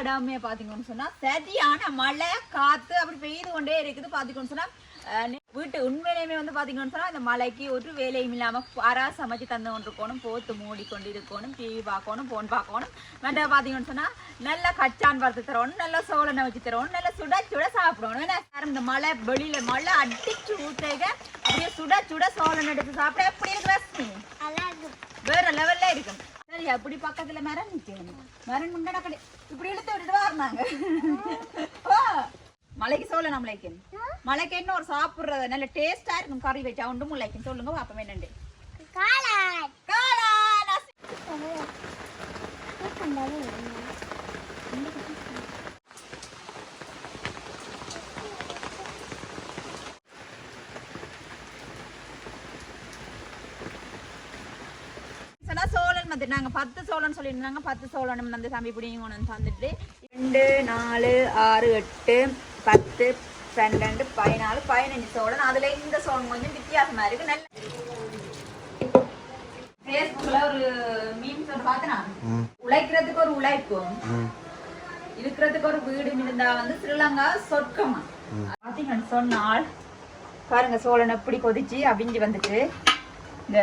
இடமே பாத்தீங்கன்னு சொன்னா சரியான மழை காத்து அப்படி பெய்து கொண்டே இருக்குது பாத்தீங்கன்னு சொன்னா. வீட்டு உண்மையிலேயுமே வந்து பாத்தீங்கன்னு சொன்னா இந்த மழைக்கு ஒரு வேலையும் இல்லாம அரா சமைச்சு தந்து கொண்டு இருக்கணும் போத்து மூடி கொண்டு இருக்கணும் டிவி பார்க்கணும் போன் பார்க்கணும். மற்ற பாத்தீங்கன்னு சொன்னா நல்ல கச்சான் வறுத்து தரணும் நல்ல சோளனை வச்சு தரணும் நல்ல சுட சுட சாப்பிடணும். ஏன்னா இந்த மழை வெளியில மழை அடிச்சு ஊத்தேக அப்படியே சுட சுட சோளன் எடுத்து சாப்பிட எப்படி இருக்கு ரஸ்மி வேற லெவல்ல இருக்கும் அப்படி பக்கத்துல மரம் நிக்கணும். மரம் முண்டன கடை இப்படி இழுத்து விட்டுட்டு வரணாங்க மலைக்கு சோள நம்மளைக்கு மலைக்கு என்ன ஒரு சாப்பிடுறது நல்ல டேஸ்டா இருக்கும். கறி வச்சா உண்டு முளைக்கும். சொல்லுங்க பாப்போம் என்னண்டு. காளான். காளான் அசி- சொன்னா சோழன் வந்து நாங்க பத்து சோழன் சொல்லியிருந்தாங்க. பத்து சோழன் வந்து தம்பி பிடிங்க கொண்டு வந்துட்டு ரெண்டு நாலு ஆறு எட்டு பத்து பன்னெண்டு பதினாலு பதினஞ்சு சோழன். அதுல இந்த சோழன் கொஞ்சம் வித்தியாசமா இருக்கு. நல்ல ஃபேஸ்புக்ல ஒரு மீம்ஸ் ஒன்று பார்த்தனா? உழைக்கிறதுக்கு ஒரு உழைப்பு. இருக்கிறதுக்கு ஒரு வீடு இருந்தா வந்து ஸ்ரீலங்கா சொர்க்கமா. பாத்தீங்கன்னு சொன்னால் பாருங்க சோழன் எப்படி கொதிச்சு அவிஞ்சு வந்துட்டு இந்த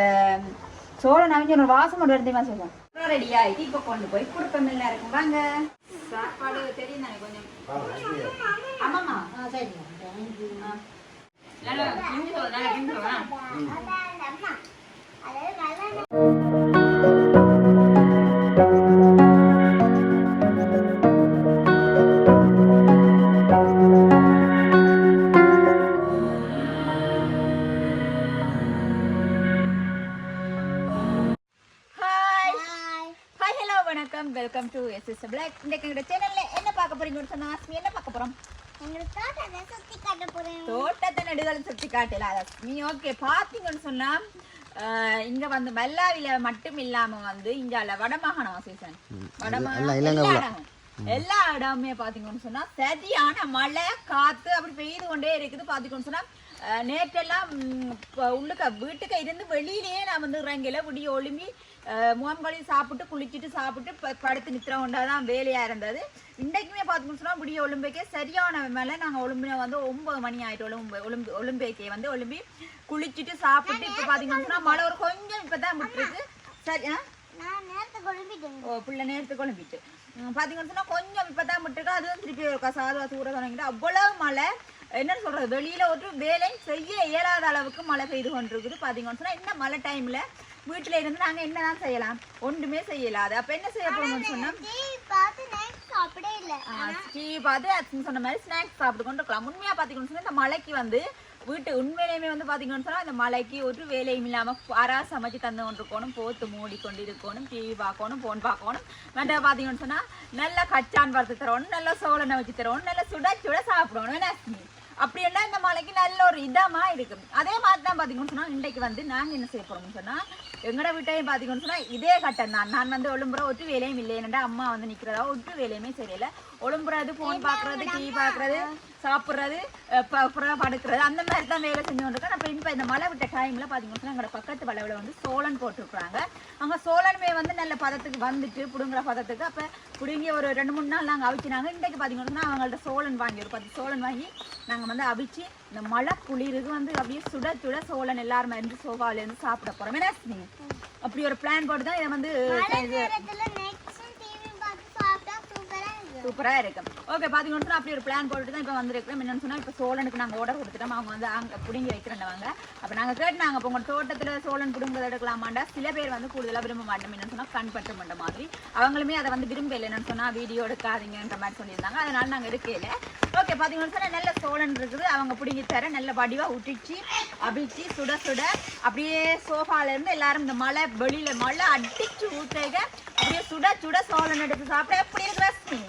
சோழ அவிஞ்ச ஒரு வாசம் ஒன்று இருந்தே சொல்லுவோம் ரெடியா ஆயிட்டு இப்போ கொண்டு போய் குடுப்பம் எல்லாம் இருக்கும் வாங்க சாப்பாடு தெரியும் தானே கொஞ்சம் ஆமாம்மா ஆ, சரி ஆ. நல்லா கிண்டி சொல்லு, நல்லா welcome to S S black இன்னைக்கு எங்களோட சேனல்ல என்ன பார்க்க போறீங்கன்னு சொன்னா ஆஸ்மி என்ன பார்க்க போறோம்? தோட்டத்தை நடுதல் சுத்தி காட்டல அஸ்மி ஓகே பாத்தீங்கன்னு சொன்னா இங்க வந்து மல்லாவில மட்டும் இல்லாம வந்து இங்கால வடமாகாணம் சீசன் வடமாகாணம் எல்லா இடமுமே பாத்தீங்கன்னு சொன்னா சரியான மழை காத்து அப்படி பெய்து கொண்டே இருக்குது. பாத்தீங்கன்னு சொன்னா நேற்றெல்லாம் உள்ளுக்க வீட்டுக்கு இருந்து வெளியிலேயே நான் வந்து இறங்கல விடிய ஒளிம்பி முகம்களி சாப்பிட்டு குளிச்சுட்டு சாப்பிட்டு படுத்து நித்திர கொண்டாதான் வேலையா இருந்தது. இன்றைக்குமே பார்த்தீங்கன்னு சொன்னா விடிய ஒலிம்பிக்கே சரியான மேல நாங்க ஒலிம்பின வந்து ஒன்பது மணி ஆயிட்டு ஒலிம்பு ஒலிம்பி ஒலிம்பிக்கே வந்து ஒலிம்பி குளிச்சுட்டு சாப்பிட்டு இப்ப பாத்தீங்கன்னு சொன்னா மழை ஒரு கொஞ்சம் இப்பதான் விட்டுருக்கு சரி ஆ? ஓ பிள்ளை நேரத்துக்கு குழம்பிட்டு பார்த்தீங்கன்னு சொன்னா கொஞ்சம் இப்பதான் விட்டுருக்கு அதுவும் திருப்பி ஒரு கசாதுவா தூர தொடங்கிட்டு அவ்வளவு மழை. என்ன சொல்றது? வெளியில ஒரு வேலை செய்ய இயலாத அளவுக்கு மழை பெய்து கொண்டிருக்குது. பார்த்தீங்கன்னு சொன்னா இந்த மழை டைம்ல வீட்டுல இருந்து நாங்க என்னதான் செய்யலாம்? ஒன்றுமே செய்யலாது. அப்ப என்ன செய்ய போறோம்னு சொன்னா? டீ பார்த்து சொன்ன மாதிரி ஸ்நாக்ஸ் சாப்பிட்டு கொண்டு இருக்கலாம் உண்மையா பாத்தீங்கன்னு சொன்னா இந்த மழைக்கு வந்து வீட்டு உண்மையிலேயுமே வந்து பாத்தீங்கன்னு சொன்னா இந்த மழைக்கு ஒரு வேலையும் இல்லாம அரா சமைச்சு தந்து கொண்டு இருக்கணும் போத்து மூடி கொண்டு இருக்கணும் டிவி பார்க்கணும் போன் பார்க்கணும். மற்ற பாத்தீங்கன்னு சொன்னா நல்ல கச்சான் வறுத்து தரணும் நல்ல சோளனை வச்சு தரணும் நல்ல சுட சுட சாப்பிடணும். என்ன? அப்படி எல்லாம் இந்த மலைக்கு நல்ல ஒரு இதமா இருக்கு அதே மாதிரி தான் பாத்தீங்கன்னு சொன்னா இன்றைக்கு வந்து நாங்க என்ன செய்ய போறோம்னு சொன்னா எங்களோட வீட்டையும் பார்த்தீங்கன்னு சொன்னா இதே கட்டம் தான். நான் வந்து ஒழும்புற ஒட்டு வேலையும் இல்லை என்னடா அம்மா வந்து நிற்கிறதா ஒட்டு வேலையுமே சரியில்லை ஒழும்புறது போன் பாக்குறது டிவி பாக்குறது சாப்பிடுறது படுக்கிறது அந்த மாதிரி தான் வேலை செஞ்சு கொண்டிருக்கேன் அப்ப இப்ப இந்த மழை விட்ட டைம்ல பாத்தீங்கன்னு சொன்னா எங்களோட பக்கத்து வளவுல வந்து சோளன் போட்டிருக்காங்க அங்க சோளனுமே வந்து நல்ல பதத்துக்கு வந்துட்டு புடுங்குற பதத்துக்கு அப்ப புடுங்கி ஒரு ரெண்டு மூணு நாள் நாங்க அவிச்சினாங்க. இன்றைக்கு பாத்தீங்கன்னு சொன்னா அவங்கள்ட்ட சோளன் வாங்கி ஒரு பத்து சோளன் வாங்கி நாங்க வந்து அவிச்சு இந்த மழை குளிருக்கு வந்து அப்படியே சுட சுட சோளன் எல்லாருமே இருந்து சோஃபால இருந்து சாப்பிட போறோம். என்ன அப்படி ஒரு பிளான் போட்டு தான் இதை வந்து சூப்பராக இருக்கும் ஓகே பாத்தீங்கன்னா அப்படி ஒரு பிளான் போட்டுட்டு தான் இப்போ வந்திருக்கிறோம். என்னன்னு சொன்னால் இப்போ சோழனுக்கு நாங்கள் ஆர்டர் கொடுத்துட்டோம். அவங்க வந்து அங்க புடுங்கி வைக்கிறேன்வாங்க அப்போ நாங்கள் கேட்டாங்க அப்போ உங்கள் தோட்டத்தில் சோழன் பிடுங்குறது எடுக்கலாமாண்டா? சில பேர் வந்து கூடுதலாக விரும்ப மாட்டோம். என்னென்னு சொன்னால் கண் பற்ற மாட்ட மாதிரி. அவங்களுமே அதை வந்து விரும்பல என்னென்னு சொன்னால் வீடியோ எடுக்காதீங்கன்ற மாதிரி சொல்லியிருந்தாங்க. அதனால நாங்கள் எடுக்கல. ஓகே பாத்தீங்கன்னா சொன்னால் நல்ல சோழன் இருக்குது. அவங்க பிடுங்கி தர நல்ல வடிவாக உட்டிச்சு அபிச்சு சுட சுட அப்படியே சோஃபாலேருந்து எல்லாரும் இந்த மழை வெளியில் மழை அடிச்சு ஊற்றுக அப்படியே சுட சுட சோழன் எடுத்து சாப்பிட எப்படி இருக்கு ரஸ்மி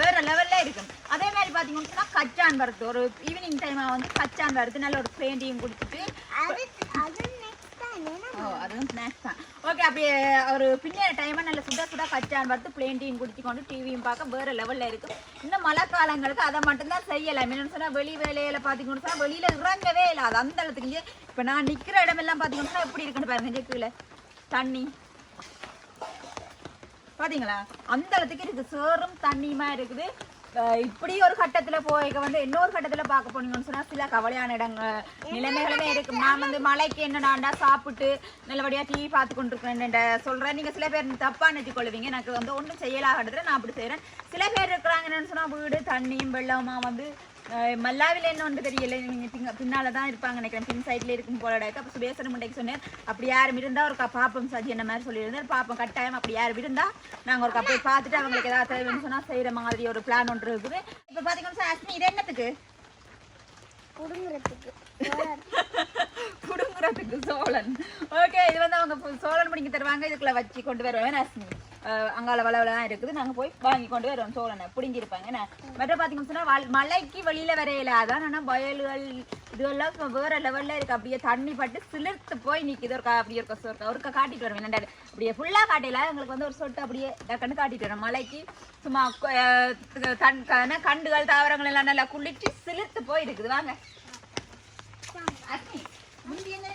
வேற லெவல்ல இருக்கும். அதே மாதிரி பாத்தீங்கன்னு கச்சான் வறுத்து ஒரு ஈவினிங் டைமா வந்து கச்சான் வறுத்து நல்ல ஒரு பெயிண்டிங் குடிச்சிட்டு அதுவும் ஸ்நாக்ஸ் தான். ஓகே அப்படியே ஒரு பின்னேற டைமா நல்ல சுட சுட கச்சான் வறுத்து பிளேண்டியும் குடிச்சு கொண்டு டிவியும் பார்க்க வேற லெவல்ல இருக்கும் இந்த மழை காலங்களுக்கு அதை மட்டும்தான் செய்யலாம். என்னன்னு சொன்னா வெளி வேலையில பாத்தீங்கன்னு சொன்னா வெளியில இறங்கவே இல்லை. அது அந்த இடத்துக்கு இப்ப நான் நிக்கிற இடமெல்லாம் பாத்தீங்கன்னு சொன்னா எப்படி இருக்குன்னு பாருங்க கீழே. தண்ணி. பாத்தீங்களா? அந்த இடத்துக்கு இருக்கு சேரும் தண்ணியுமா இருக்குது. இப்படி ஒரு கட்டத்துல போய்க்க வந்து இன்னொரு கட்டத்துல பார்க்க போனீங்கன்னு சொன்னா சில கவலையான இடங்கள் நிலைமைகளுமே இருக்கு நான் வந்து மலைக்கு என்னடாண்டா சாப்பிட்டு நல்லபடியா டிவி பார்த்து கொண்டிருக்கிறேன் சொல்றேன். நீங்க சில பேர் தப்பா நினைச்சு கொள்வீங்க எனக்கு வந்து ஒன்றும் செய்யலாகன்றதுல நான் அப்படி செய்றேன். சில பேர் இருக்கிறாங்க என்னன்னு சொன்னா வீடு தண்ணியும் வெள்ளமா வந்து மல்லாவில என்ன ஒன்று தெரியல? நீங்க பிங்க பின்னால தான் இருப்பாங்க நினைக்கிறேன். பின் சைட்ல இருக்கும் போல இருக்கு. அப்போ சுபேசன் முண்டைக்கு சொன்னேன் அப்படி யாரும் இருந்தா ஒரு பாப்பம் சாஜி என்ன மாதிரி சொல்லியிருந்தேன். பாப்போம் கட்டாயம் அப்படி யாரும் இருந்தா நாங்க ஒரு கப்பை பார்த்துட்டு அவங்களுக்கு ஏதாவது தேவைன்னு சொன்னா செய்யற மாதிரி ஒரு பிளான் ஒன்று இருக்குது. இப்போ பாத்தீங்கன்னா அஸ்மி இது என்னத்துக்கு? புடுங்குறதுக்கு குடுங்குறதுக்கு சோழன். ஓகே இது வந்து அவங்க சோழன் பிடிங்க தருவாங்க. இதுக்குள்ள வச்சு கொண்டு வருவேன். அஸ்மி அங்கால வளவுல தான் இருக்குது. நாங்கள் போய் வாங்கி கொண்டு வருவோம். சோழனை பிடிங்கிருப்பாங்க என்ன? மற்ற பாத்தீங்கன்னு சொன்னா மலைக்கு வெளியில் வரையில அதான் ஆனால் வயல்கள் இதுவெல்லாம் வேற லெவலில் இருக்கு. அப்படியே தண்ணி பட்டு சிலிர்த்து போய் நிற்கிது ஒரு அப்படி அப்படியே ஒரு கொசு ஒரு ஒருக்க காட்டிட்டு வருவேன். என்னடா அப்படியே ஃபுல்லாக காட்டையில எங்களுக்கு வந்து ஒரு சொட்டு அப்படியே டக்குன்னு காட்டிட்டு வரோம். மலைக்கு சும்மா தன் கண்டுகள் தாவரங்கள் எல்லாம் நல்லா குளிச்சு சிலிர்த்து போய் இருக்குது. வாங்க. அஸ்மி, முந்தி என்ன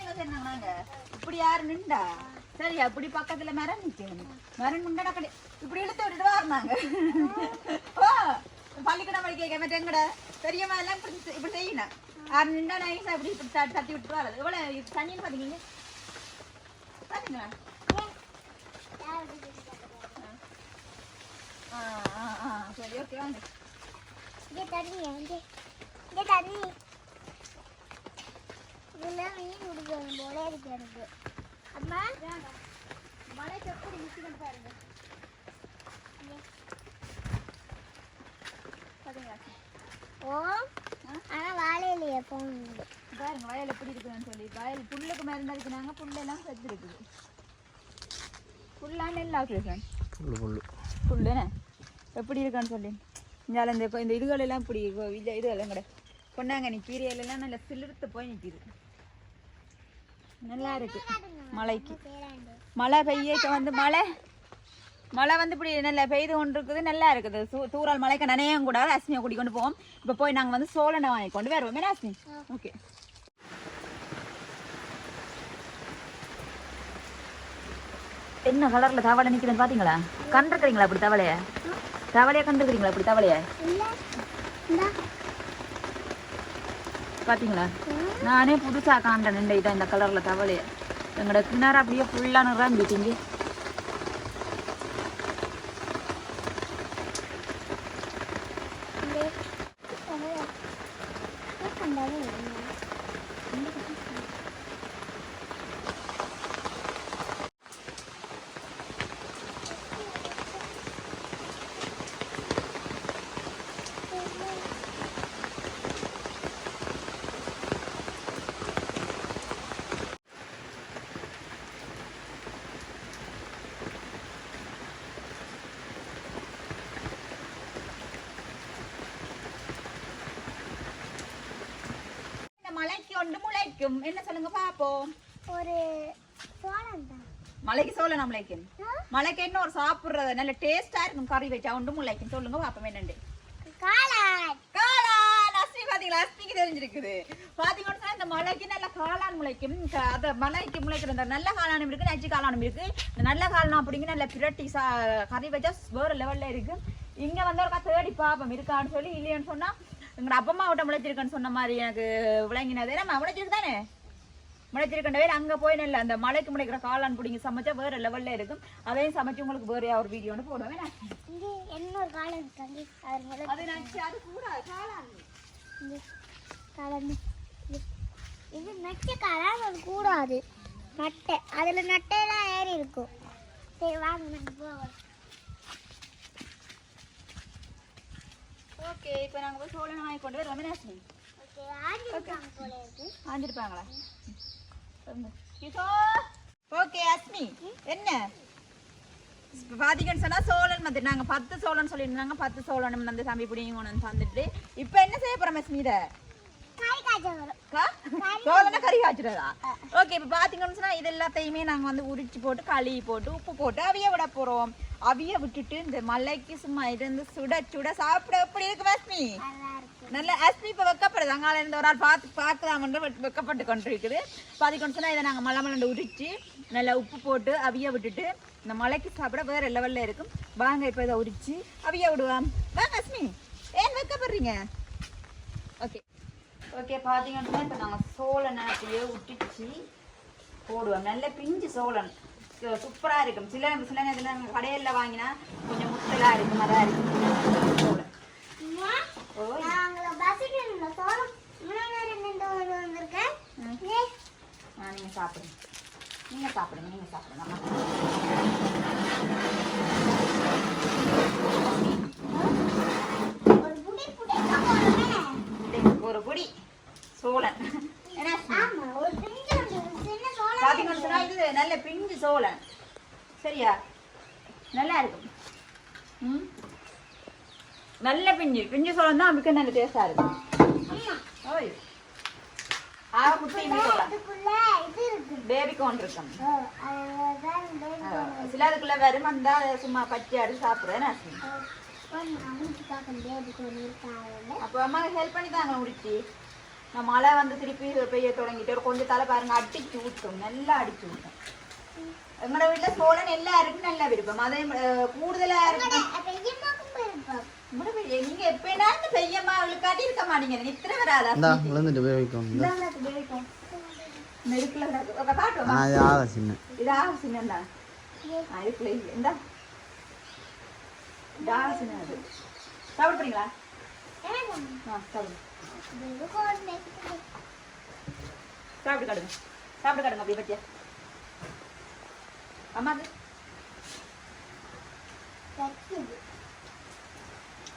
இப்படி யாரு நின்றா? சரி அப்படி பக்கத்துல மரம் நிக்கணும். மரம் நின்றா கடை இப்படி இழுத்து விட்டுட்டு வரணாங்க ஓ பள்ளிக்கூடம் படிக்க மற்ற எங்கட? பெரியம்மா எல்லாம் இப்படி இப்படி செய்யணும் அது நின்றா நைஸா இப்படி இப்படி தட்டி தட்டி விட்டு வரது எவ்வளவு தண்ணின்னு பாத்தீங்க பாத்தீங்களா? ஆ ஆ ஆ சரி ஓகே வாங்க. இங்கே தண்ணி இங்கே இங்கே தண்ணி. இதெல்லாம் மீன் குடிக்கணும் போல இருக்கு எனக்கு. அம்மா? மழை எப்படி நிற்கணும் பாருங்க. பாத்தீங்களா? ஓ ஆனால் வாழையிலையே போகணும் பாருங்க வயல் எப்படி இருக்குதுன்னு சொல்லி. வயல் புல்லுக்கு மருந்து அடிக்கிறாங்க புல்லெல்லாம் செத்து இருக்குது புல்லா நெல்லா கிருஷ்ணன் புல்லு புல்லு. புல்லு என்ன? எப்படி இருக்கான்னு சொல்லி. இந்தால இந்த இந்த இதுகள் எல்லாம் இப்படி கொ- இது இதுகள் கூட. பொன்னாங்கண்ணி கீரையில எல்லாம் நல்லா சிலிர்த்து போய் நிற்கிது நல்லா இருக்கு மழைக்கு. மழை பெய்யக்க வந்து மழை. மழை வந்து இப்படி நல்லா பெய்து கொண்டு இருக்குது நல்லா இருக்குது தூறல் மழைக்கு நனையும் கூடாது. அஸ்மியை கூட்டி கொண்டு போவோம். இப்போ போய் நாங்கள் வந்து சோழனை வாங்கி கொண்டு வருவோம். என்ன அஸ்மி? ஓகே. என்ன கலர்ல தவளை நிக்குதுன்னு பாத்தீங்களா? கண்டிருக்கிறீங்களா அப்படி தவளைய? தவளைய கண்டிருக்கிறீங்களா அப்படி தவளைய? பார்த்தீங்களா பாத்தீங்களா? நானே புதுசா காண்டேன் இந்த இந்த கலர்ல தவளைய. எங்களோட கிணறு அப்படியே ஃபுல்லா நிறம்பிட்டீங்க இந்த கண்டாலும் ஒன்று முளைக்கும். என்ன சொல்லுங்க பாப்போம். ஒரு மலைக்கு சோழ முளைக்கும் மலைக்கு என்ன ஒரு சாப்பிடுறது? நல்ல டேஸ்டா இருக்கும் கறி வச்சா. ஒன்று முளைக்கும் சொல்லுங்க பாப்போம் என்னண்டு பாத்தீங்களா? அஸ்மிக்கு தெரிஞ்சிருக்குது. பாத்தீங்கன்னா இந்த மலைக்கு நல்ல காளான் முளைக்கும். அத மலைக்கு முளைக்கிற இந்த நல்ல காளானும் இருக்கு நச்சு காளானும் இருக்கு. இந்த நல்ல காளான் அப்படிங்க நல்ல பிரட்டி சா கறி வச்சா வேற லெவல்ல இருக்கு. இங்க வந்து ஒரு தேடி பாப்போம் இருக்கான்னு சொல்லி இல்லையான்னு சொன்னா எங்க அப்பா விட்ட முளைச்சிருக்குன்னு சொன்ன மாதிரி எனக்கு விளங்கினது. நம்ம முளைச்சிருக்கு தானே? முளைச்சிருக்கண்டவே அங்க போய் நல்ல அந்த மலைக்கு முளைக்கிற காளான் பிடிங்க சமைச்சா வேற லெவல்ல இருக்கும். அதையும் சமைச்சு உங்களுக்கு வேற ஒரு வீடியோன்னு போடுவேன் இன்னொரு காளான் இருக்காங்க அது அது கூட காளான். இங்கே காளான் இது- நச்ச காளான் அது கூடாது நட்டை. அதில் நட்டையெல்லாம் ஏறி இருக்கும். சரி வாங்க நம்ம போவோம். ஓகே இப்போ நாங்கள் போய் சோழன் வாங்கி கொண்டு வருவோம் மீனாட்சி ஆஞ்சிருப்பாங்களா? ஓகே அஸ்மி என்ன? இப்ப பாத்தீங்கன்னு சொன்னா சோழன் வந்து நாங்க பத்து சோழன் சொல்லியிருந்தாங்க. பத்து சோழன் வந்து தம்பி பிடிங்க கொண்டு வந்து தந்துட்டு. இப்போ என்ன செய்ய போறோம் அஸ்மி இதை? சோழனை கறி. காய்ச்சிடுறதா ஓகே இப்போ பாத்தீங்கன்னு சொன்னா இது எல்லாத்தையுமே நாங்க வந்து உரிச்சு போட்டு கழுவி போட்டு உப்பு போட்டு அவிய விட போறோம். அவிய விட்டுட்டு இந்த மலைக்கு சும்மா இருந்து சுட சுட சாப்பிட எப்படி இருக்கு அஸ்மி நல்லா அஸ்மி இப்போ வெக்கப்படுது. அங்கால இருந்து ஒரு ஆள் பார்த்து பார்க்கலாமன்ற வெக்கப்பட்டு கொண்டு இருக்குது. பாதி கொண்டு சொன்னா இதை நாங்கள் மலை மலண்டு உரிச்சு நல்லா உப்பு போட்டு அவிய விட்டுட்டு இந்த மலைக்கு சாப்பிட வேற லெவல்ல இருக்கும் வாங்க இப்போ இதை உரிச்சு அவிய விடுவாம். வாங்க அஸ்மி ஏன் வைக்கப்படுறீங்க? ஓகே பார்த்தீங்கன்னா இப்போ நாங்கள் சோளனை அப்படியே விட்டுச்சு போடுவோம். நல்ல பிஞ்சு சோளன் சூப்பராக இருக்கும். சில சில நேரத்தில் நாங்கள் கடையில் வாங்கினா கொஞ்சம் முத்தலாக இருக்கும் அதாக இருக்கும். சோளன் ஆ நீங்கள் சாப்பிடுங்க. நீங்கள் சாப்பிடுங்க நீங்கள் சாப்பிடுங்க அம்மா ஒரு புடி புடிக்க போறோமே. டேய், ஒரு பொடி சோளன் என்ன ஆமா, ஒரு பிஞ்சு ஒன்று, ஒரு சின்ன சோளம் பார்த்தீங்கன்னு சொன்னா இது நல்ல பிஞ்சு சோளன் சரியா? நல்லா இருக்கும் ம்? நல்ல பிஞ்சு. பிஞ்சு சோளம் தான் அதுக்கு நல்ல டேஸ்டாக இருக்கும். ஓய். ஆக இருக்கு. பேபி கார்ன் இருக்கும். சில அதுக்குள்ள வெறும் வந்தா அதை சும்மா பச்சை அடிச்சு சாப்பிட்றேன்? அப்போ அம்மா ஹெல்ப் பண்ணி தாங்க முடிச்சு. நான் மழை வந்து திருப்பி பெய்ய தொடங்கிட்டு ஒரு கொஞ்சம் தலை பாருங்க. அடிச்சு ஊட்டும் நல்லா அடிச்சு ஊட்டும் எங்களோட வீட்டில் சோழன் எல்லாருக்கும் நல்ல விருப்பம் அதே அஹ், கூடுதலா இருக்கும் அட, பெரியம்மாக்கும் போயிருப்போம். உங்களோட பெரிய- நீங்க எப்படின்னா இந்த பெரியம்மா அவளுக்கு காட்டி இருக்க மாட்டீங்க நித்திர வராதா விழுந்துட்டு போய் வைக்கும் காட்டுவோமா? இது ஆக சின்ன இது ஆக. இந்தா. இது ஆ, சாப்பிடுங்க. சாப்பிட்டு காட்டுங்க. சாப்பிட்டு காட்டுங்க, அப்படியே பத்தியா. வைக்குது.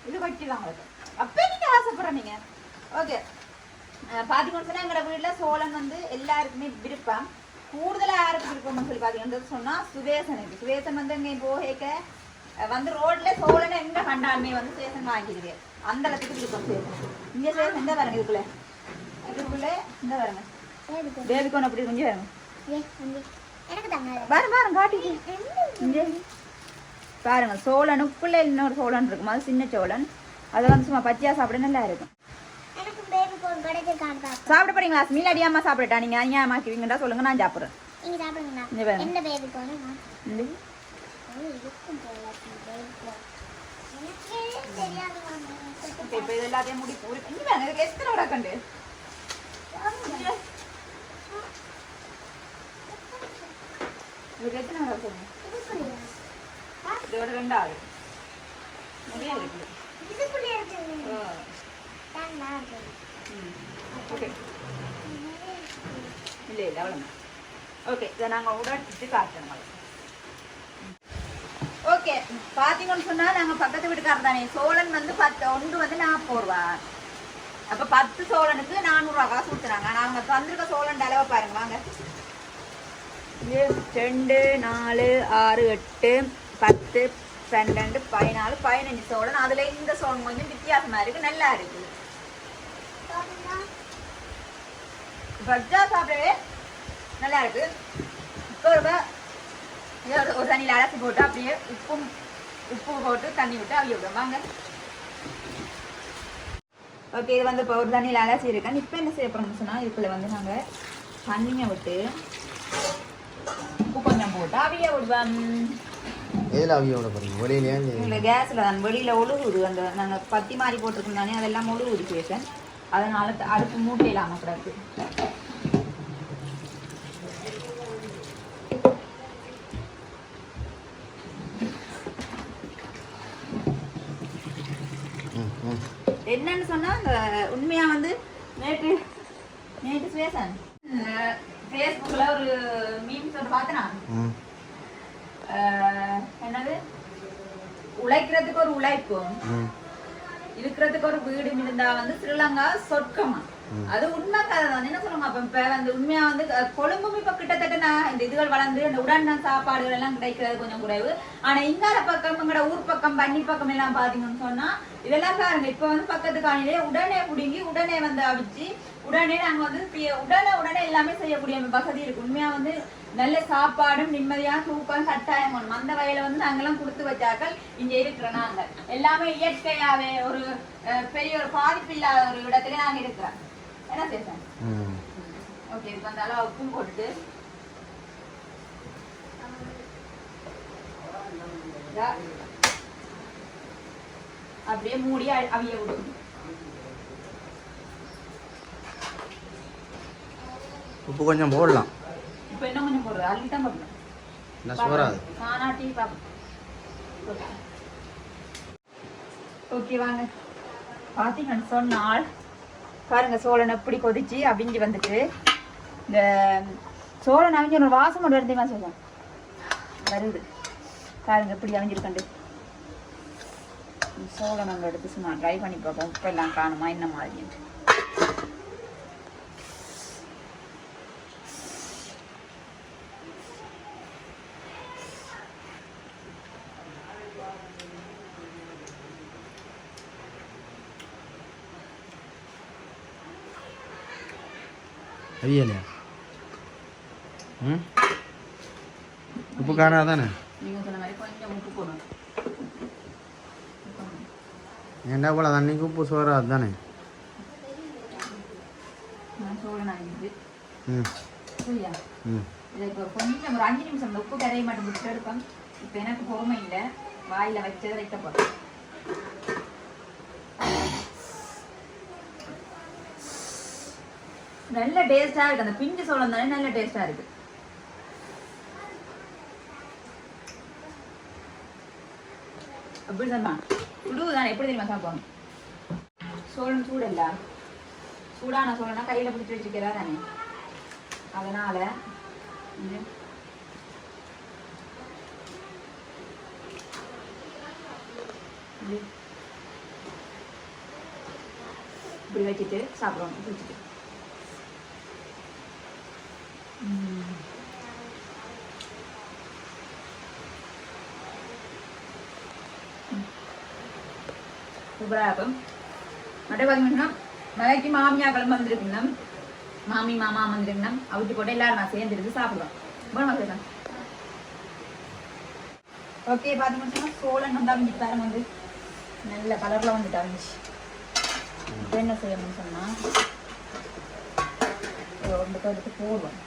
இது வைக்கலாம் உங்களுக்கு அப்பே நீங்க ஆசைப்படுற நீங்க ஓகே பாத்தீங்கன்னு சொன்னா எங்களோட வீட்டுல சோளம் வந்து எல்லாருக்குமே விருப்பம் கூடுதலா யாருக்கு விருப்பம்னு சொல்லி பாத்தீங்கன்னு சொன்னா சுதேசனுக்கு சுதேசன் வந்து இங்க போகேக்க வந்து ரோட்ல சோழனை எங்க கண்டாலுமே வந்து சுதேசன் வாங்கிடுது அந்த அளவுக்கு விருப்பம் சுதேசன் இங்க சுதேசன் இந்த வரங்க இதுக்குள்ள இதுக்குள்ள இந்த வரங்க. பேபிக்கோன் அப்படி கொஞ்சம் வரங்க பாருங்க பாருங்க பாருங்க சோழன் உப்புல இன்னொரு சோழன் இருக்கும். அது சின்ன சோழன். அதை வந்து சும்மா பச்சையா சாப்பிட நல்லா இருக்கும். சாப்பிட போறீங்களா? மீன் அடியாம சாப்பிடட்டா? நீங்க அநியாயமாக்குவீங்கடா சொல்லுங்க நான் சாப்பிடுறேன். இப்ப இது எல்லாத்தையும் முடி பூரி இங்க பாருங்க இதுக்கு எத்தனை கண்டு இதுக்கு எத்தனை விட சொல்லுங்க இதுக்குள்ளயா? ஆ, இதோட ரெண்டாவது முடியா இருக்கு இதுக்குள்ள இருக்குது. ஆ. தான் நான் இருக்கேன். ம். ஓகே இல்லை இல்லை அவ்வளோ ஓகே இதை நாங்கள் உடச்சிட்டு காட்டுறோம் ஓகே பார்த்தீங்கன்னு சொன்னால் நாங்கள் பக்கத்து வீட்டுக்காரர் தானே சோழன் வந்து பத்து ஒன்று வந்து நாற்பது ரூபா அப்போ பத்து சோழனுக்கு நானூறுரூவா காசு கொடுத்துறாங்க நாங்கள் வந்திருக்க சோழன் அளவை பாருங்க வாங்க ரெண்டு நாலு ஆறு எட்டு பத்து பன்னெண்டு பதினாலு பதினஞ்சு சோழன் அதில் இந்த சோழன் கொஞ்சம் வித்தியாசமாக இருக்குது நல்லா இருக்குது பஜ்ஜா சாப்பிடவே நல்லா இருக்கு. இப்போ ஒரு ஒரு- தண்ணியில் அலசி போட்டு அப்படியே உப்பும் உப்பு போட்டு தண்ணி விட்டு அவிய விடும் வாங்க. ஓகே இது வந்து இப்போ ஒரு தண்ணியில் அலசி இருக்கேன். இப்போ என்ன செய்ய போகிறோம்னு சொன்னால் இதுக்குள்ளே வந்து நாங்கள் தண்ணியை விட்டு உப்பு கொஞ்சம் போட்டு அவிய விடுவோம் எதில் அவியோட பாருங்க வெளியிலேயே இந்த கேஸில் தான். வெளியில் ஒழுகுது. அந்த நாங்கள் பத்தி மாதிரி போட்டிருக்கோம் தானே? அதெல்லாம் ஒழுகுது கேசன் அதனால அடுப்பு மூட்டையில் அமைக்கூடாது என்னன்னு சொன்னா இந்த உண்மையா வந்து நேற்று நேற்று சுவேசன் ஃபேஸ்புக்கில் ஒரு மீம்ஸ் ஒன்று பார்த்தேனா? என்னது? உழைக்கிறதுக்கு ஒரு உழைப்பும் இருக்கிறதுக்கு ஒரு வீடு இருந்தா வந்து ஸ்ரீலங்கா சொர்க்கமா? அது உண்மை கதை தான் என்ன சொல்லுங்க அப்ப? இப்ப வந்து உண்மையா வந்து கொழும்பும் இப்ப கிட்டத்தட்ட நான் இந்த இதுகள் வளர்ந்து இந்த உடனே சாப்பாடுகள் எல்லாம் கிடைக்கிறது கொஞ்சம் குறைவு. ஆனா இங்கால பக்கம் எங்கட ஊர் பக்கம் பண்ணி பக்கம் எல்லாம் பாத்தீங்கன்னு சொன்னா இதெல்லாம் பாருங்க. இப்ப வந்து பக்கத்து காணிலே உடனே புடுங்கி உடனே வந்து அவிச்சு உடனே நாங்க வந்து உடனே உடனே எல்லாமே செய்யக்கூடிய வசதி இருக்கு. உண்மையா வந்து நல்ல சாப்பாடும் நிம்மதியா தூக்கம் கட்டாயம் வேணும். அந்த வகையில வந்து நாங்கெல்லாம் கொடுத்து வச்சாக்கள் இங்க இருக்கிறோம் நாங்க. எல்லாமே இயற்கையாவே ஒரு அஹ், பெரிய ஒரு பாதிப்பு இல்லாத ஒரு இடத்துல நாங்க இருக்கிறோம். என்ன சேர்த்தேன்? ஓகே இப்போ அந்த அளவு உப்பும் அப்படியே மூடி அவிய விடும் உப்பு கொஞ்சம் போடலாம். இப்போ என்ன கொஞ்சம் போடுறது? அள்ளி தான் போடலாம் என்ன சோறாது? நானா டீ பாப்போம் ஓகே வாங்க. பார்த்தீங்கன்னு சொன்னால் பாருங்க சோளன் எப்படி கொதிச்சு அவிஞ்சு வந்துட்டு. இந்த சோழன் அவிஞ்சு ஒரு வாசம் மட்டும் வருதுமா சொல்லுவோம் வருது. பாருங்க எப்படி அவிஞ்சிருக்கண்டு. சோளம் நம்ம எடுத்து சும்மா ட்ரை பண்ணி பார்ப்போம் உப்பெல்லாம் காணுமா என்ன மாதிரி அவியலையா ம்? உப்பு காரம் தானே ஏண்டா போல தண்ணிக்கு உப்பு சோறாது தானே சோளன் அவிஞ்சு ம். ம். கொஞ்சம் ஒரு அஞ்சு நிமிஷம் உப்பு கரைய மட்டும் விட்டு எடுப்போம் இப்போ எனக்கு பொறுமை இல்லை. வாயில வச்சதை வைக்க போகிறேன் நல்ல டேஸ்டா இருக்கு. அந்த பிஞ்சு சோளம் தானே நல்ல டேஸ்டா இருக்கு. அப்படி சொன்னா சுடு தானே எப்படி தெரியுமா சாப்பிடுவாங்க? சோளம் சூடல்ல. சூடான சோளம்னா கையில பிடிச்சி வச்சுக்கிறா தானே அதனால இப்படி வச்சுட்டு சாப்பிடுவோம். வச்சுட்டு ம். ம். சூப்பரா மட்டும் பார்த்தீங்கன்னா மலைக்கு மாமியாக்களும் வந்திருக்கணும் மாமி மாமா வந்திருக்கணும் அவிட்டு போட்டு எல்லாரும் நான் சேர்ந்துருந்து சாப்பிடுவோம் போனமா ஓகே பார்த்தீங்கன்னா சோளன் வந்து அவங்க பாருங்க வந்து நல்ல கலரில் வந்துட்டு அவிஞ்சு இப்போ என்ன செய்யணும்னு சொன்னால் ஒன்று எடுத்து போடுவோம்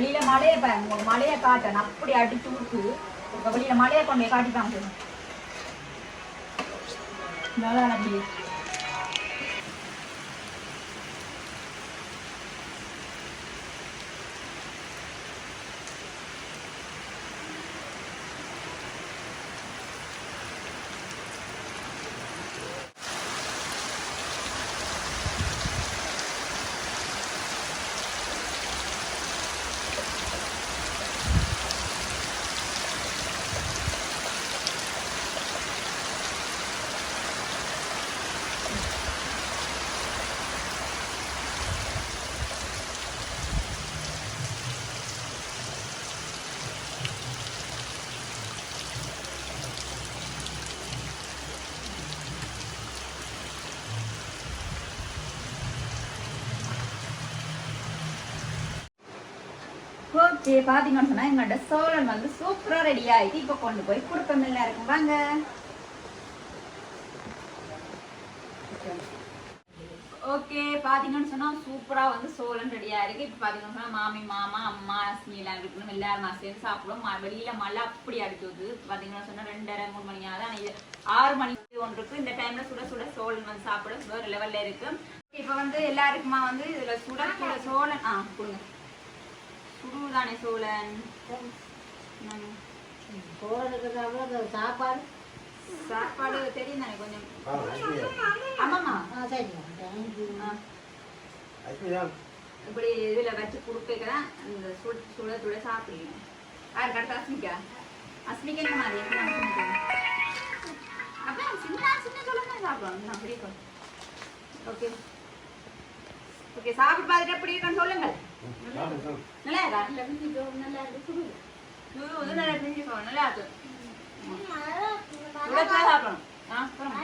வெளியில மழையை பாருங்க. ஒரு மழையை காட்டேன் அப்படி அடிச்சு விட்டு வெளியில மழையை கொண்டு போய் தான் சொல்லு. நல்லா அப்படி ஓகே பாத்தீங்கன்னு சொன்னா எங்களோட சோழன் வந்து சூப்பரா ரெடி ஆயிட்டு இப்ப கொண்டு போய் கொடுப்போம் எல்லாருக்கும். வாங்க. ஓகே பாத்தீங்கன்னு சொன்னா சூப்பரா வந்து சோழன் ரெடியா இருக்கு இப்ப பாத்தீங்கன்னு மாமி மாமா அம்மா அஸ்மிலாம் இருக்கணும் எல்லாரும் நான் சேர்ந்து சாப்பிடுவோம். ம- வெளியில மழை அப்படி அடிக்குது பாத்தீங்கன்னா சொன்னா ரெண்டரை மூணு மணி ஆகுது. இது ஆறு மணிக்கு ஒன்று இருக்கு இந்த டைம்ல சுட சுட சோழன் வந்து சாப்பிட வேற லெவல்ல இருக்கு. இப்ப வந்து எல்லாருக்குமா வந்து இதுல சுட சுட சோழன் ஆ கொடுங்க. சுடுதானே சோழன்? சாப்பாடு? சாப்பாடு தெரியும் தானே கொஞ்சம் ஆமாம்மா ஆ ஆ. இப்படி இதுல வச்சு கொடுப்பேக்கிறேன். அந்த சுட சுட சுட சாப்பிடுங்க யார் கரெக்டா அஸ்மிக்கா அஸ்மிக்கா என்ன மாதிரி அப்புறம் சின்ன சின்ன சொல்லுங்க சாப்பிடுவோம் நான் பெரிய ஓகே. ஓகே சாப்பிட்டு பார்த்துட்டு எப்படி இருக்குன்னு சொல்லுங்கள். நல்லா இருக்கா? நல்ல இருக்கு நல்லா செஞ்சு போகணும் நல்லா இருக்கு சாப்பிடணும். ஆ சொல்லுங்க.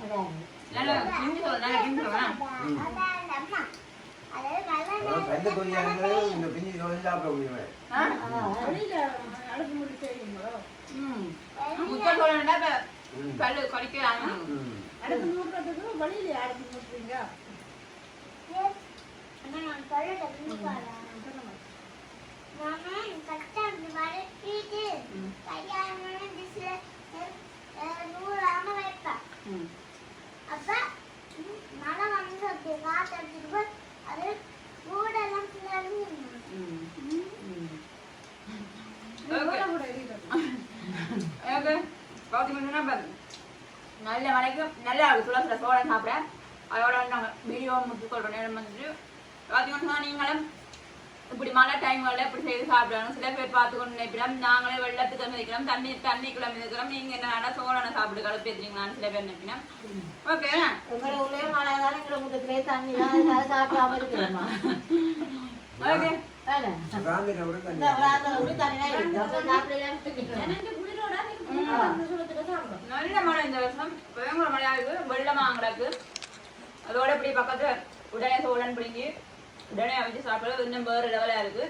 அதான். பெந்த கொரியா இருந்தது இந்த பிஞ்சு சொல்லி சாப்பிட முடியுமே கல்யாணம் வைப்பேன். அப்ப மழை வந்து அப்படி காத்து அடிச்சிட்டு போய் அது கூடெல்லாம் நல்ல மலைக்கு நல்லா இருக்கு சுட சுட சாப்பிட. அதோட நாங்கள் வீடியோ முடிச்சு கொள்கிற நேரம் வந்துட்டு பார்த்தீங்கன்னா நீங்களும் இப்படி மழை டைம்களில் இப்படி செய்து சாப்பிடணும். சில பேர் பார்த்து கொண்டு நினைப்பிடும். நாங்களே வெள்ளத்துக்கு மிதிக்கிறோம் தண்ணி தண்ணிக்குள்ள மிதிக்கிறோம் நீங்கள் என்ன சோளனை சாப்பிட்டு கலப்பு ஏற்றுறீங்களான்னு சில பேர் நினைப்பினோம் ஓகே எங்களை உள்ளே மழை காலம் எங்களை முட்டத்திலே தண்ணி தான். சாப்பிடாம இருக்கிறோமா? ஓகே தான். நல்ல மழை இந்த வருஷம். பயங்கர மழையா இருக்கு வெள்ளமா கிடக்கு அதோட இப்படி பக்கத்துல உடனே சோழன் பிடிங்கி உடனே அமைச்சு சாப்பிட இன்னும் வேறு லெவலாக இருக்கு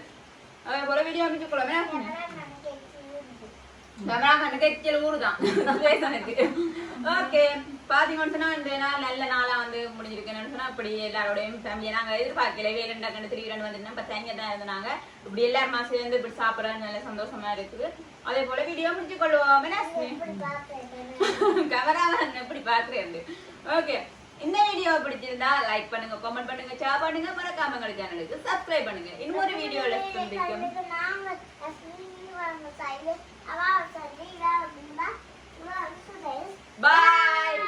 அதே போல வீடியோ அமைச்சு கொள்ளாமே கேமரா கண்ணுக்கு எச்சல் ஊருதான் எனக்கு ஓகே பாத்தீங்கன்னு சொன்னா இந்த நாள் நல்ல நாளா வந்து முடிஞ்சிருக்கேன்னு சொன்னா இப்படி எல்லாரோடையும் ஃபேமிலியை நாங்க எதிர்பார்க்கல ரெண்டா கண்டு திரி ரெண்டு வந்து இப்போ தங்க தான் இருந்தாங்க இப்படி எல்லாருமா சேர்ந்து இப்படி சாப்பிடறது நல்ல சந்தோஷமா இருக்குது அதே போல வீடியோ முடிச்சு கொள்வோம் கவராம எப்படி பாக்குறேன் ஓகே இந்த வீடியோவை பிடிச்சிருந்தா லைக் பண்ணுங்க கமெண்ட் பண்ணுங்க ஷேர் பண்ணுங்க மறக்காம எங்க சேனலுக்கு சப்ஸ்கிரைப் பண்ணுங்க. இன்னொரு வீடியோல சந்திக்கும் பாய்